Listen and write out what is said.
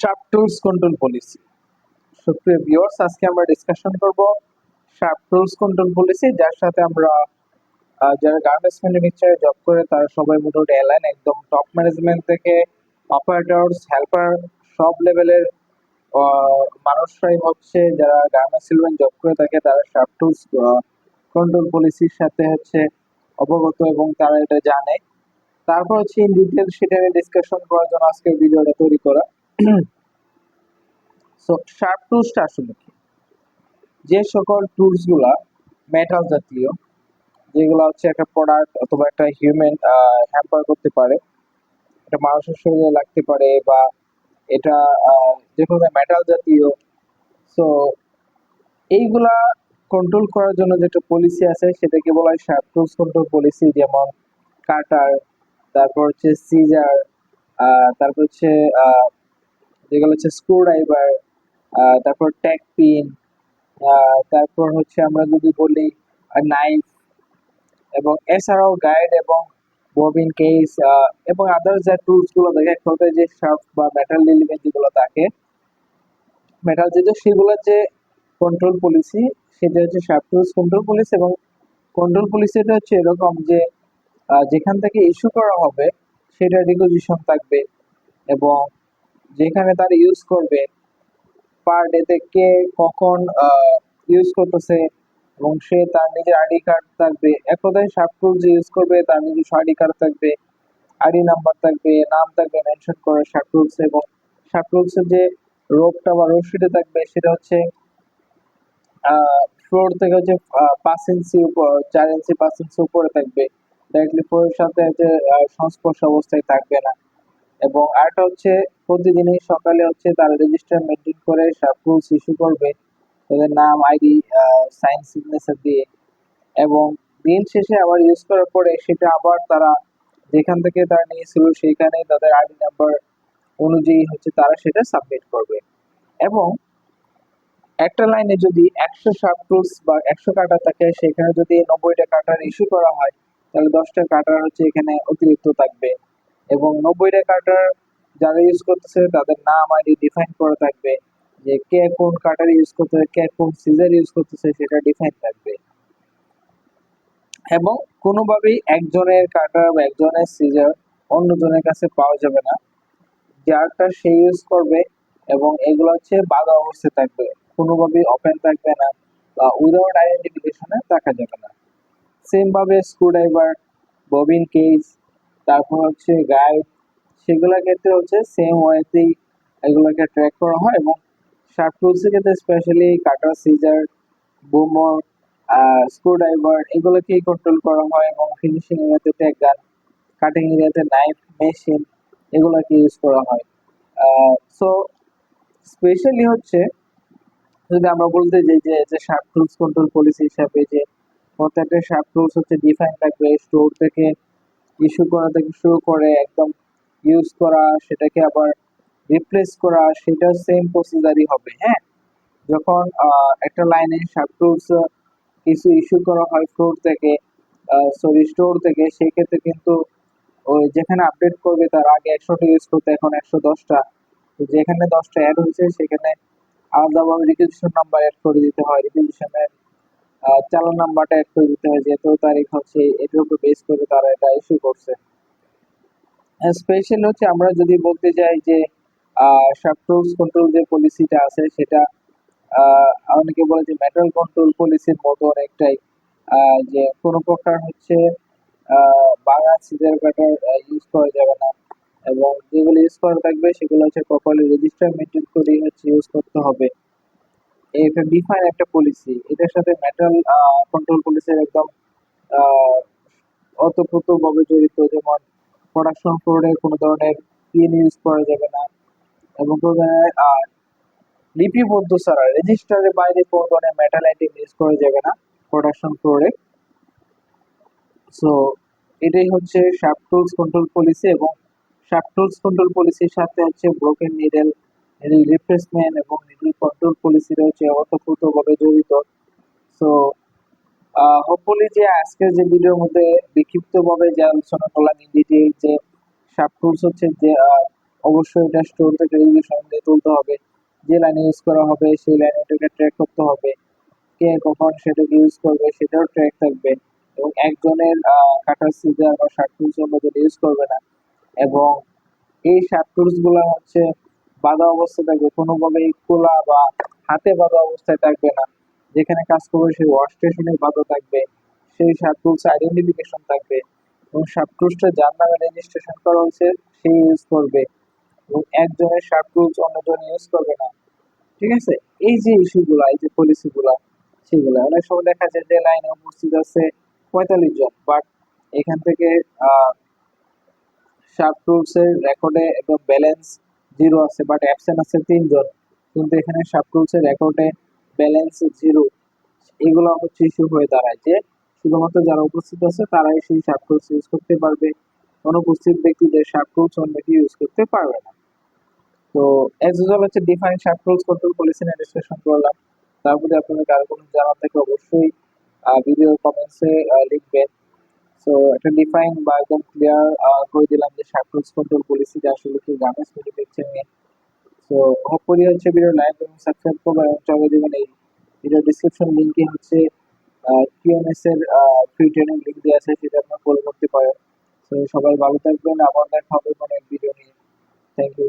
Sharp tools control policy সুপ্রিয় viewers আজকে আমরা ডিসকাশন করব শার্প টুলস কন্ট্রোল পলিসি যার সাথে আমরা যারা গার্মেন্টস ম্যানুফ্যাকচারে জব করে, তারা সবাই মোটামুটি অ্যালাইন একদম টপ ম্যানেজমেন্ট থেকে অপারেটরস হেল্পার সব লেভেলের মানুষরাই হচ্ছে যারা গার্মেন্টস সিলভেন জব করে থাকে, তারা শার্প টুলস কন্ট্রোল পলিসির সাথে হচ্ছে অবগত এবং তারা এটা জানে। তারপর হচ্ছে ইন ডিটেল সেটা নিয়ে ডিসকাশন করার জন্য আজকে ভিডিওটা তৈরি করা। সো শার্প টুলসটা আসলে কি? যে সকল টুলসগুলা মেটাল জাতীয়, যেগুলো হচ্ছে একটা প্রোডাক্ট অথবা একটা হিউম্যান হ্যাম্পার করতে পারে, এটা মানুষের শরীরে লাগতে পারে বা এটা মেটাল জাতীয় সো এইগুলা কন্ট্রোল করার জন্য যেটা পলিসি আছে, সেটাকে বলা হয় শার্প টুলস কন্ট্রোল পলিসি যেমন কাটার, তারপর হচ্ছে সিজার তারপর হচ্ছে যেগুলো হচ্ছে স্ক্রু ড্রাইভার তারপর ট্যাক পিন তারপর হচ্ছে আমরা যদি বলি নাইফ এবং এছাড়াও গাইড এবং ববিন কেস এবং আদার্স যে টুলসগুলো দেখে এক যে শার্প বা মেটাল এলিমেন্ট যেগুলো থাকে মেটাল যেটা সেগুলোর যে কন্ট্রোল পলিসি সেটা হচ্ছে শার্প টুলস কন্ট্রোল পলিসি এবং কন্ট্রোল পলিসিটা হচ্ছে এরকম যে যেখান থেকে ইস্যু করা হবে সেটা রিকোজিশন থাকবে এবং যেখানে তারা ইউজ করবে পার ডেতে কে কখন ইউজ করতেছে এবং সে তার নিজের আইডি কার্ড থাকবে। এক কথায় টুলস যে ইউজ করবে তার নিজস্ব আইডি কার্ড থাকবে আইডি নাম্বার থাকবে, নাম থাকবে মেনশন করে টুলস এবং টুলস যে রোপটা বা রশিটা থাকবে সেটা হচ্ছে ফ্লোর থেকে হচ্ছে পাঁচ ইঞ্চি উপর, চার ইঞ্চি পাঁচ ইঞ্চি উপরে থাকবে। ডাইরেক্টলি ফ্লোরের সাথে সংস্পর্শ অবস্থায় থাকবে না। এবং আরেকটা হচ্ছে প্রতিদিনই সকালে হচ্ছে তারা রেজিস্টার মেনটেন করে সব রুলস ইস্যু করবে। তাদের নাম আইডি সাইন সিগনেচার দিয়ে। এবং দিন শেষে আবার ইউজ করার পরে সেটা আবার তারা যেখান থেকে তারা নিয়েছিল সেইখানে তাদের আইডি নাম্বার অনুযায়ী হচ্ছে তারা সেটা সাবমিট করবে। এবং একটা লাইনে যদি একশো টুলস বা একশো কাটা থাকে, সেখানে যদি নব্বইটা কাটার ইস্যু করা হয়, তাহলে দশটা কাটার হচ্ছে এখানে অতিরিক্ত থাকবে। এবং নব্বইটা কাটার যারা ইউজ করতেছে, তাদের নাম আইডি ডিফাইন করা থাকবে। যে কে কোন কাটার ইউজ করতেছে, কে কোন সিজার ইউজ করতেছে, সেটা ডিফাইন থাকবে। এবং কোনোভাবেই একজনের কাটার বা একজনের সিজার অন্যজনের কাছে পাওয়া যাবে না। যারটা সে ইউজ করবে এবং এগুলো হচ্ছে বাধা অবস্থায় থাকবে। কোনোভাবেই ওপেন থাকবে না বা উইদাউট আইডেন্টিফিকেশনে দেখা যাবে না। সেমভাবে স্ক্রুড্রাইভার ববিন কেস তারপর হচ্ছে গাইড সেগুলোর ক্ষেত্রে হচ্ছে সেম ওয়েতেই এগুলোকে ট্র্যাক করা হয় এবং শার্প টুলসের ক্ষেত্রে স্পেশালি কাটার সিজার বুমর স্ক্রুড্রাইভার এগুলোকেই কন্ট্রোল করা হয় এবং ফিনিশিং এরিয়াতে ট্যাগ গান কাটিং এরিয়াতে নাইফ মেশিন এগুলোকে ইউজ করা হয়। সো স্পেশালি হচ্ছে যদি আমরা বলতে যাই যে যে শার্প টুলস কন্ট্রোল পলিসি হিসাবে যে প্রত্যেকটা শার্প টুলস হচ্ছে ডিফাইন থাকবে স্টোর থেকে ইস্যু করা থেকে শুরু করে একদম ইউজ করা, সেটাকে আবার রিপ্লেস করা সেটা সেম প্রসিজারই হবে হ্যাঁ? যখন একটা লাইনে শার্প টুলস কিছু ইস্যু করা হয় ফ্লোর থেকে সরি স্টোর থেকে সেক্ষেত্রে কিন্তু ওই যেখানে আপডেট করবে তার আগে একশোটা ইউজ করতে, এখন একশো দশটা। যেখানে দশটা অ্যাড হয়েছে, সেখানে আলাদাভাবে রিকুইজিশন নাম্বার অ্যাড করে দিতে হয়। রিকুইজিশনের চালান নাম্বারটা করে দিতে হয়, যেহেতু তারিখ হচ্ছে এটার উপর বেস করে তারা এটা ইস্যু করছে। স্পেশাল হচ্ছে আমরা যদি বলতে যাই যে টুলস কন্ট্রোল যে পলিসিটা আছে সেটা অনেকে বলে যে মেটাল কন্ট্রোল পলিসির মতো অনেকটাই যে কোনো প্রকার হচ্ছে বাংলা সিজার কাটার ইউজ করা যাবে না। এবং যেগুলো ইউজ করা থাকবে সেগুলো হচ্ছে প্রপারলি রেজিস্টার মেনটেন করে হচ্ছে ইউজ করতে হবে। এটা ডিফাইন একটা পলিসি এটার সাথে মেটাল কন্ট্রোল পলিসির একদম আহ, ওতপ্রোতভাবে জড়িত। যেমন প্রোডাকশন ফ্লোরে কোনো ধরনের পিন ইউজ করা যাবে না। এবং ধরনের লিপিবদ্ধ ছাড়া রেজিস্টারের বাইরে কোনো ধরনের মেটাল আইটেম ইউজ করা যাবে না প্রোডাকশন ফ্লোরে সো এটাই হচ্ছে শার্প টুলস কন্ট্রোল পলিসি এবং শার্প টুলস কন্ট্রোল পলিসির সাথে হচ্ছে ব্রোকেন নিডেল নিডেল রিপ্লেসমেন্ট এবং নিডেল কন্ট্রোল পলিসিটা হচ্ছে ওতপ্রোতভাবে জড়িত। সো হোপফুলি যে আজকের যে ভিডিওর মধ্যে বিক্ষিপ্তভাবে যে আলোচনা করলাম ইন যে শার্প টুলস হচ্ছে যে অবশ্যই এটা স্টোর থেকে রেগুলেশন দিয়ে তুলতে হবে। যে লাইনে ইউজ করা হবে, সেই লাইনে এটাকে ট্র্যাক করতে হবে। কে কখন সেটাকে ইউজ করবে, সেটাও ট্র্যাক থাকবে। এবং একজনের কাটার সিজার বা শার্ট টুলস ইউজ করবে না। এবং এই শার্ট টুলসগুলো হচ্ছে বাঁধা অবস্থায় থাকবে কোনো কোনোভাবেই খোলা বা হাতে বাঁধা অবস্থায় থাকবে না। যেখানে কাজ করবে সেই ওয়াশ বাঁধা থাকবে, সেই টুলস আইডেন্টিফিকেশন থাকবে এবং টুলসটা যার নামে রেজিস্ট্রেশন করা হয়েছে সেই ইউজ করবে এবং একজনের টুলস অন্যজন ইউজ করবে না। ঠিক আছে? এই যে ইস্যুগুলো এই যে পলিসিগুলো সেগুলো, অনেক সময় দেখা যায় যে লাইনে উপস্থিত আছে পঁয়তাল্লিশ জন বাট এখান থেকে টুলস রেকর্ডে একদম ব্যালেন্স জিরো আছে বাট অ্যাবসেন্ট আছে তিনজন। কিন্তু এখানে শার্প টুলস রেকর্ডে ব্যালেন্স জিরো এগুলো হচ্ছে ইস্যু হয়ে দাঁড়ায় যে শুধুমাত্র যারা উপস্থিত আছে, তারাই সেই শার্প টুলস ইউজ করতে পারবে। অনুপস্থিত ব্যক্তিদের অন্য কেউ ইউজ করতে পারবে না। তো এজ ইউজুয়াল হচ্ছে define sharp tools control policy নিয়ে ডিসকাশন করলাম। তারপরে আপনাদের কারও কোনো জানার থেকে অবশ্যই ভিডিও কমেন্টসে লিখবেন। সো একটা ডিফাইন বা একদম ক্লিয়ার করে দিলাম যে টুলস কন্ট্রোল পলিসিটা আসলে কি গার্মেন্টস ম্যানুফ্যাকচারিং নিয়ে সো হোপফুলি হচ্ছে ভিডিও লাইক এবং সাবস্ক্রাইব করবেন এবং চলে দেবেন এই ভিডিও ডিসক্রিপশন লিঙ্কে হচ্ছে কিউএমএস এর ফ্রি ট্রেনিং লিঙ্ক দেওয়া আছে, সেটা আপনার ফলো করতে পারেন। তো সবাই ভালো থাকবেন, আবার দেখা হবে কোনো এক ভিডিও নিয়ে। Thank you